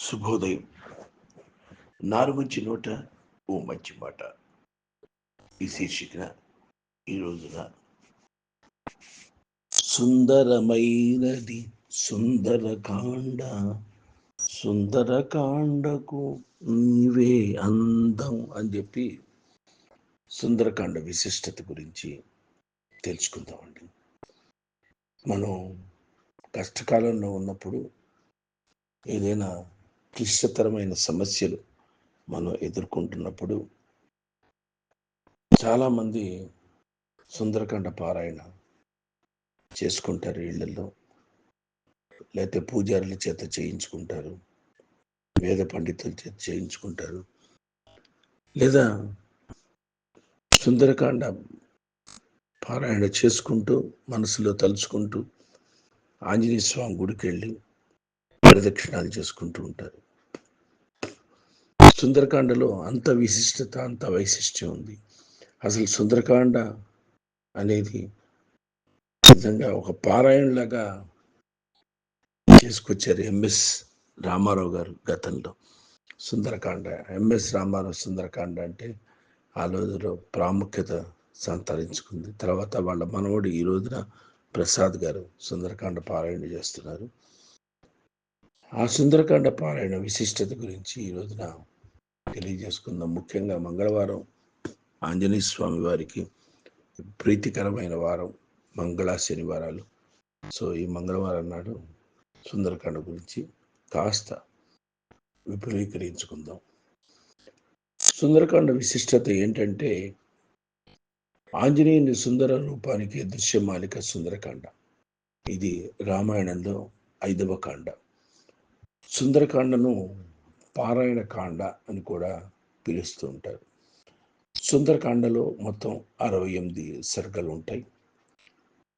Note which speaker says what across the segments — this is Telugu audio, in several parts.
Speaker 1: శుభోదయం. నారు మంచి నోట ఓ మంచి మాట. ఈ శీర్షికన ఈ రోజున సుందరమైనది సుందరకాండ సుందరకాండకు నీవే అందం అని చెప్పి సుందరకాండ విశిష్టత గురించి తెలుసుకుందామండి. మనం కష్టకాలంలో ఉన్నప్పుడు ఏదైనా క్లిష్టతరమైన సమస్యలు మనం ఎదుర్కొంటున్నప్పుడు చాలామంది సుందరకాండ పారాయణ చేసుకుంటారు ఇళ్ళలో లేకపోతే పూజారుల చేత చేయించుకుంటారు వేద పండితుల చేత చేయించుకుంటారు లేదా సుందరకాండ పారాయణ చేసుకుంటూ మనసులో తలుచుకుంటూ ఆంజనేయ స్వామి గుడికి వెళ్ళి ప్రదక్షిణాలు చేసుకుంటూ ఉంటారు. సుందరకాండలో అంత విశిష్టత అంత వైశిష్ట్యం ఉంది. అసలు సుందరకాండ అనేది నిజంగా ఒక పారాయణలాగా చేసుకొచ్చారు ఎంఎస్ రామారావు గారు గతంలో. సుందరకాండ ఎంఎస్ రామారావు సుందరకాండ అంటే ఆ రోజులో ప్రాముఖ్యత సంతరించుకుంది. తర్వాత వాళ్ళ మనవడు ఈ రోజున ప్రసాద్ గారు సుందరకాండ పారాయణ చేస్తున్నారు. ఆ సుందరకాండ పారాయణ విశిష్టత గురించి ఈ రోజున తెలియజేసుకుందాం. ముఖ్యంగా మంగళవారం ఆంజనేయ స్వామి వారికి ప్రీతికరమైన వారం మంగళ శనివారాలు. సో ఈ మంగళవారం నాడు సుందరకాండ గురించి కాస్త విపులీకరించుకుందాం. సుందరకాండ విశిష్టత ఏంటంటే ఆంజనేయుని సుందర రూపానికి దృశ్యమాలిక సుందరకాండ. ఇది రామాయణంలో ఐదవ కాండ. సుందరకాండను పారాయణ కాండ అని కూడా పిలుస్తూ ఉంటారు. సుందరకాండలో మొత్తం అరవై ఎనిమిది సర్గలు ఉంటాయి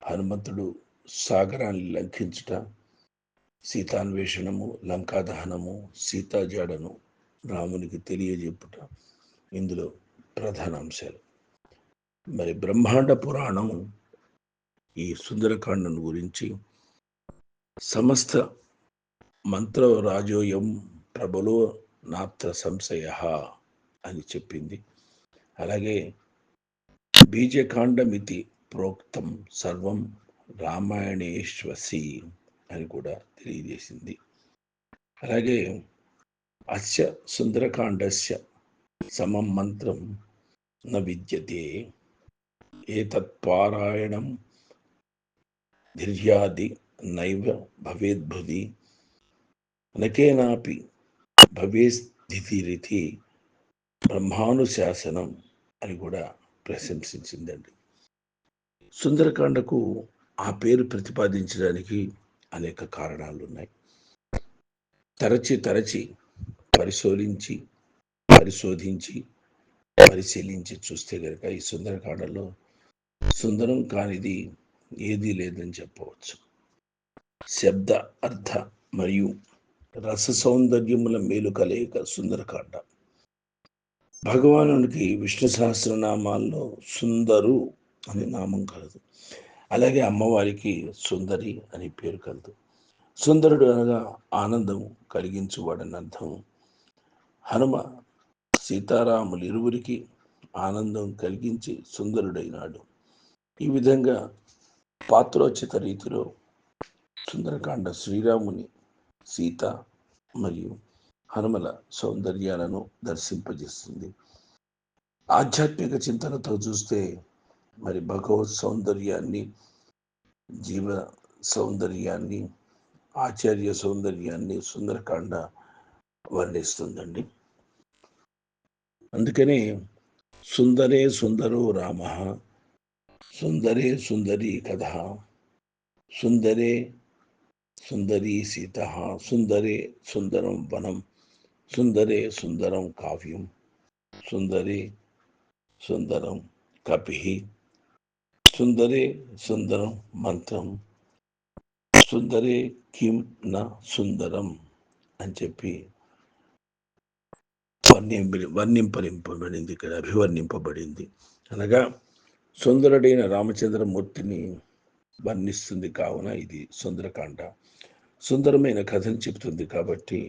Speaker 1: హనుమంతుడు సాగరాన్ని లంఘించుట సీతాన్వేషణము లంకాదహనము సీతాజాడను రామునికి తెలియజెప్పుట ఇందులో ప్రధాన అంశాలు. మరి బ్రహ్మాండ పురాణం ఈ సుందరకాండను గురించి సమస్త మంత్ర రాజోయం ప్రబలో నాత్ర సంశయ అని చెప్పింది. అలాగే బీజకాండమితి ప్రోక్తం సర్వం రామాయణేశ్వసి అని కూడా తెలియజేసింది. అలాగే అస్య సుందరకాండస్య సమం మంత్రం న విద్యతే. ఏతత్పారాయణం ధీర్యాది నైవ భవేద్భుది నకేనాపి భవేస్థితిరితి బ్రహ్మానుశాసనం అని కూడా ప్రశంసించిందండి. సుందరకాండకు ఆ పేరు ప్రతిపాదించడానికి అనేక కారణాలు ఉన్నాయి తరచి తరచి పరిశోధించి పరిశోధించి పరిశీలించి చూస్తే కనుక ఈ సుందరకాండలో సుందరం కానిది ఏదీ లేదని చెప్పవచ్చు. శబ్ద అర్థ మరియు రస సౌందర్యముల మేలు కలయిక సుందరకాండ. భగవానునికి విష్ణు సహస్రనామాల్లో సుందరు అనే నామం కలదు. అలాగే అమ్మవారికి సుందరి అని పేరు కలదు. సుందరుడు అనగా ఆనందం కలిగించువాడని అర్థం. హనుమ సీతారాములు ఇరువురికి ఆనందం కలిగించి సుందరుడైనాడు. ఈ విధంగా పాత్రోచిత రీతిలో సుందరకాండ శ్రీరాముని సీత మరియు హనుమల సౌందర్యాలను దర్శింపజేస్తుంది. ఆధ్యాత్మిక చింతనతో చూస్తే మరి భగవత్ సౌందర్యాన్ని జీవ సౌందర్యాన్ని ఆచార్య సౌందర్యాన్ని సుందరకాండ వర్ణిస్తుందండి. అందుకనే సుందరే సుందరో రామ సుందరే సుందరి కథ సుందరే సుందరీ సీత సుందరే సుందరం వనం సుందరే సుందరం కావ్యం సుందరే సుందరం కపి సుందరే సుందరం మంత్రం సుందరే కిం న సుందరం అని చెప్పి వర్ణింప వర్ణింపరింపబడింది ఇక్కడ అభివర్ణింపబడింది. అనగా సుందరుడైన రామచంద్రమూర్తిని వర్ణిస్తుంది కావున ఇది సుందరకాండ. సుందరమైన కథను చెబుతుంది కాబట్టి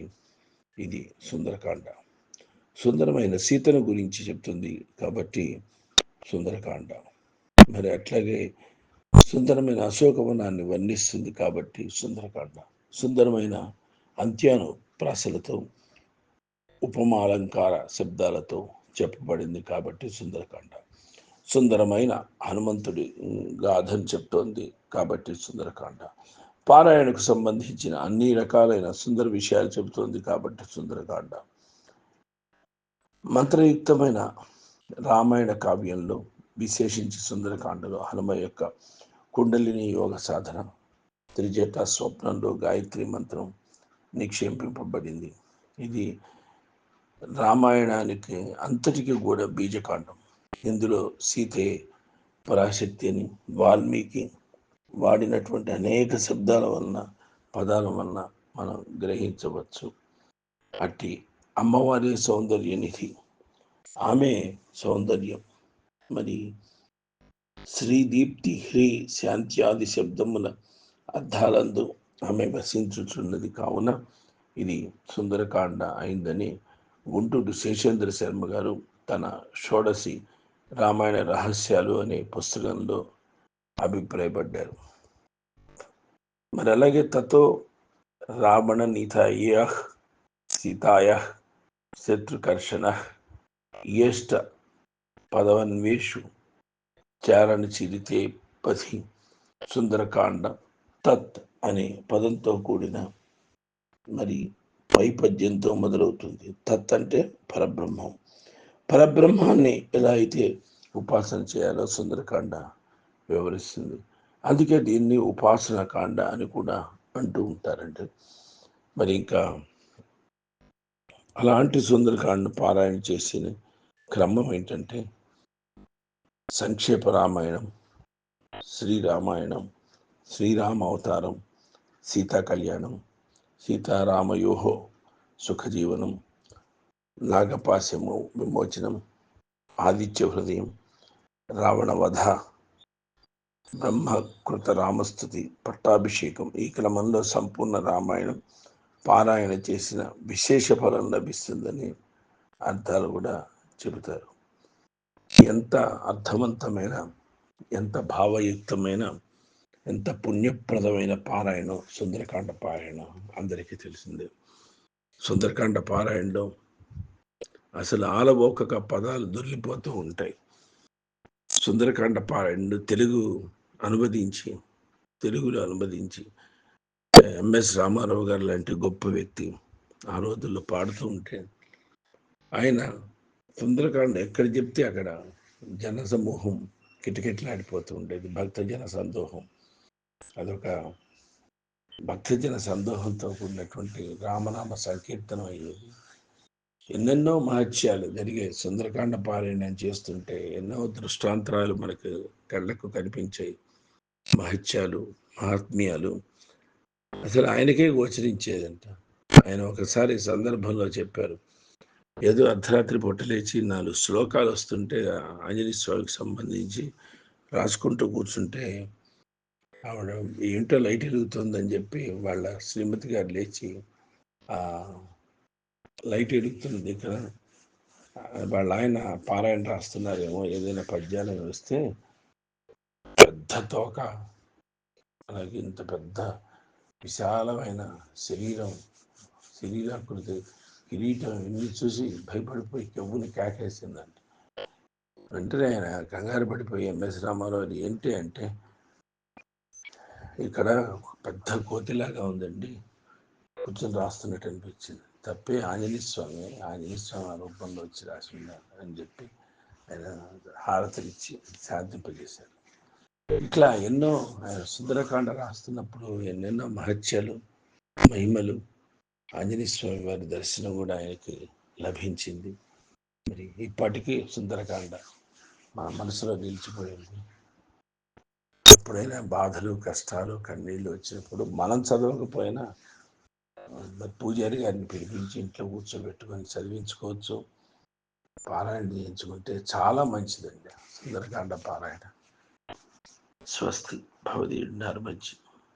Speaker 1: ఇది సుందరకాండ. సుందరమైన సీతను గురించి చెప్తుంది కాబట్టి సుందరకాండ. మరి అట్లాగే సుందరమైన అశోకవనాన్ని వర్ణిస్తుంది కాబట్టి సుందరకాండ. సుందరమైన అంత్యాను ప్రాసలతో ఉపమాలంకార శబ్దాలతో చెప్పబడింది కాబట్టి సుందరకాండ. సుందరమైన హనుమంతుడి గాథను చెప్తోంది కాబట్టి సుందరకాండ. పారాయణకు సంబంధించిన అన్ని రకాలైన సుందర విషయాలు చెబుతోంది కాబట్టి సుందరకాండ. మంత్రయుక్తమైన రామాయణ కావ్యంలో విశేషించి సుందరకాండలో హనుమ యొక్క కుండలిని యోగ సాధన త్రిజట స్వప్నంలో గాయత్రి మంత్రం నిక్షేపింపబడింది. ఇది రామాయణానికి అంతటికి కూడా బీజకాండం. ఇందులో సీతే పరాశక్తి అని వాల్మీకి వాడినటువంటి అనేక శబ్దాల వలన పదాల వలన మనం గ్రహించవచ్చు. అట్టి అమ్మవారి సౌందర్యనిధి ఆమె సౌందర్యం. మరి శ్రీదీప్తి హ్రీ శాంత్యాది శబ్దముల అర్థాలందు ఆమె వసించుచున్నది కావున ఇది సుందరకాండ అయిందని గుంటూరు శేషేంద్ర శర్మ గారు తన షోడసి రామాయణ రహస్యాలు అనే పుస్తకంలో అభిప్రాయపడ్డారు. మరి అలాగే తతో రావణ నీతాయ సీతాయ శత్రుకర్షణ యేష్ట పదవన్వేషు చారణ చిరితే పది సుందరకాండ తత్ అనే పదంతో కూడిన మరి వైపద్యంతో మొదలవుతుంది. తత్ అంటే పరబ్రహ్మం. పరబ్రహ్మాన్ని ఎలా అయితే ఉపాసన చేయాలో సుందరకాండ వివరిస్తుంది. అందుకే దీన్ని ఉపాసన కాండ అని కూడా అంటూ ఉంటారంటే మరి ఇంకా అలాంటి సుందరకాండ పారాయణ చేసిన క్రమం ఏంటంటే సంక్షేప రామాయణం శ్రీరామాయణం శ్రీరామ అవతారం సీతా కళ్యాణం సీతారామయోహో సుఖజీవనం నాగపాశము విమోచనం ఆదిత్య హృదయం రావణ వధ బ్రహ్మకృత రామస్థుతి పట్టాభిషేకం ఈ క్రమంలో సంపూర్ణ రామాయణం పారాయణ చేసిన విశేష ఫలం లభిస్తుందని అర్థాలు కూడా చెబుతారు. ఎంత అర్థవంతమైన ఎంత భావయుక్తమైన ఎంత పుణ్యప్రదమైన పారాయణం సుందరకాండ పారాయణం అందరికీ తెలిసిందే. సుందరకాండ పారాయణలో అసలు ఆలవోకక పదాలు దొరికిపోతూ ఉంటాయి. సుందరకాండ పారాయణ తెలుగు అనువదించి తెలుగులో అనువదించి ఎంఎస్ రామారావు గారు లాంటి గొప్ప వ్యక్తి ఆ రోజుల్లో పాడుతూ ఉంటే ఆయన సుందరకాండ ఎక్కడ చెప్తే అక్కడ జన సమూహం కిటకిటలాడిపోతూ ఉండేది. భక్తజన సందోహం. అదొక భక్తజన సందోహంతో కూడినటువంటి రామనామ సంకీర్తనం అయ్యేది. ఎన్నెన్నో మహత్యాలు జరిగే సుందరకాండ పారాయణం చేస్తుంటే ఎన్నో దృష్టాంతరాలు మనకు కళ్ళకు కనిపించాయి. మహత్యాలు మహాత్మ్యాలు. అసలు ఆయనకే గోచరించేదంట. ఆయన ఒకసారి సందర్భంలో చెప్పారు. ఏదో అర్ధరాత్రి పొట్టలేచి నాలుగు శ్లోకాలు వస్తుంటే ఆంజనేయ స్వామికి సంబంధించి రాసుకుంటూ కూర్చుంటే ఆవిడ ఏంటో లైట్ వెలుగుతుందని చెప్పి వాళ్ళ శ్రీమతి గారు లేచి లైట్ వెలుగుతున్న దగ్గర వాళ్ళ ఆయన పారాయణ రాస్తున్నారేమో ఏదైనా పద్యాలు వస్తే పెద్ద తోక. అలాగే ఇంత పెద్ద విశాలమైన శరీరం శరీరాకృతి కిరీటం ఇన్ని చూసి భయపడిపోయి కెవ్వుని కేకేసిందంట. వెంటనే ఆయన కంగారు పడిపోయి ఎంఎస్ రామారావు ఏంటి అంటే ఇక్కడ పెద్ద కోతిలాగా ఉందండి కూర్చొని రాస్తున్నట్టు అనిపించింది. తప్పే ఆంజనేయ స్వామి ఆంజనేయ స్వామి రూపంలో వచ్చి రాసి ఉన్నారు అని చెప్పి ఆయన హారతలిచ్చి సాధింపజేశారు. ఇట్లా ఎన్నో ఆయన సుందరకాండ రాస్తున్నప్పుడు ఎన్నెన్నో మహత్యాలు మహిమలు ఆంజనేయ స్వామి వారి దర్శనం కూడా ఆయనకి లభించింది. మరి ఇప్పటికీ సుందరకాండ మా మనసులో నిలిచిపోయింది. ఎప్పుడైనా బాధలు కష్టాలు కన్నీళ్ళు వచ్చినప్పుడు మనం చదవకపోయినా పూజారి గారిని పిలిపించి ఇంట్లో కూర్చోబెట్టుకొని చదివించుకోవచ్చు. పారాయణ చేయించుకుంటే చాలా మంచిదండి. సుందరకాండ పారాయణ. స్వస్తి. ఉన్నారు మంచిది